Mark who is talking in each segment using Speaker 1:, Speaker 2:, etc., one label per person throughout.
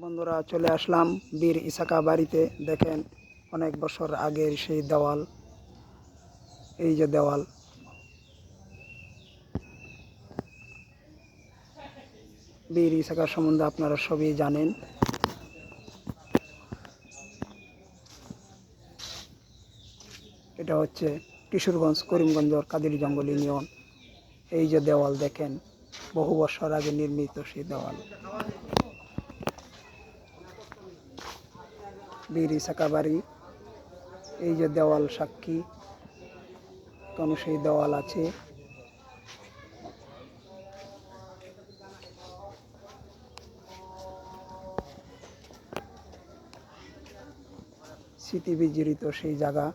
Speaker 1: বন্ধুরা চলে আসলাম বীর ইসাকা বাড়িতে। দেখেন, অনেক বছর আগের সেই দেওয়াল। এই যে দেওয়াল। বীর ইসাকা সম্বন্ধে আপনারা সবই জানেন। এটা হচ্ছে কিশোরগঞ্জ করিমগঞ্জর কাদির জঙ্গল ইউনিয়ন। এই যে দেওয়াল, দেখেন, বহু বছর আগে নির্মিত সেই দেওয়াল। বীর ইসাকা বাড়ি এই যে দেওয়াল সাক্ষী কেন সেই দেওয়াল আছে। স্মৃতি বিজড়িত সেই জায়গা।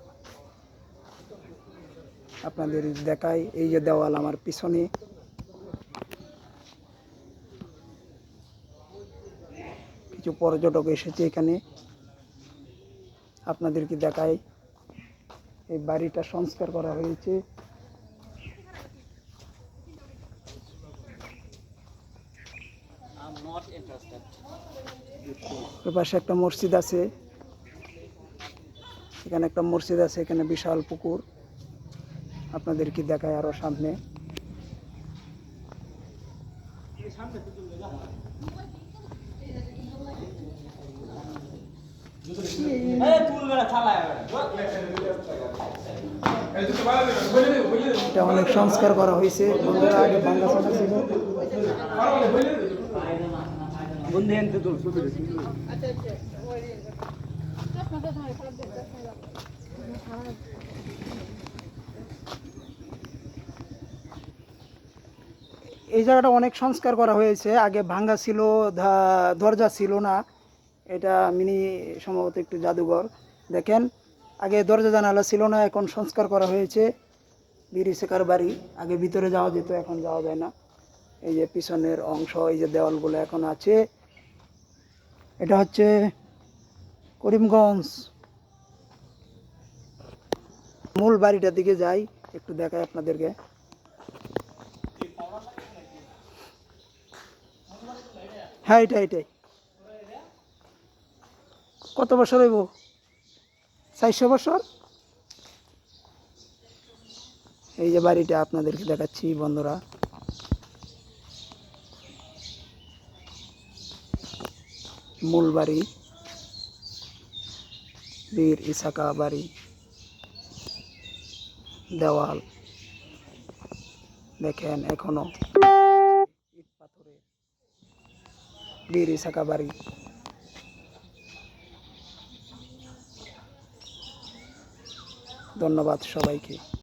Speaker 1: আপনাদের দেখাই, এই যে দেওয়াল আমার পিছনে। কিছু পর্যটক এসেছে এখানে। আপনাদেরকে দেখাই। এই বাড়িটা সংস্কার করা হয়েছে। পাশে একটা মসজিদ আছে। এখানে একটা মসজিদ আছে, এখানে বিশাল পুকুর। আপনাদেরকে দেখায় আরও সামনে।
Speaker 2: এই তুলবে না চালায়
Speaker 1: এটা অনেক সংস্কার করা হয়েছে। বন্ধুরা আগে বাংলা সাথে ছিল। এই জায়গাটা অনেক সংস্কার করা হয়েছে। আগে ভাঙ্গা ছিল দরজা ছিল না। এটা মিনি সম্ভবত একটু জাদুঘর। দেখেন, আগে দরজা জানালা ছিল না, এখন সংস্কার করা হয়েছে। বিড়ি শেখার বাড়ি। আগে ভিতরে যাওয়া যেত, এখন যাওয়া যায় না। এই যে পিছনের অংশ, এই যে দেওয়ালগুলো এখন আছে। এটা হচ্ছে করিমগঞ্জ। মূল বাড়িটার দিকে যাই, একটু দেখাই আপনাদেরকে। হ্যাঁ এটাই এটাই। কত বছর হইব? চারশো বছর? এই যে বাড়িটা আপনাদেরকে দেখাচ্ছি, বন্ধুরা। মূল বাড়ি, বীর ইসাকা বাড়ি, দেওয়াল। দেখেন এখনও বীর ইসাকা বাড়ি। ধন্যবাদ সবাইকে।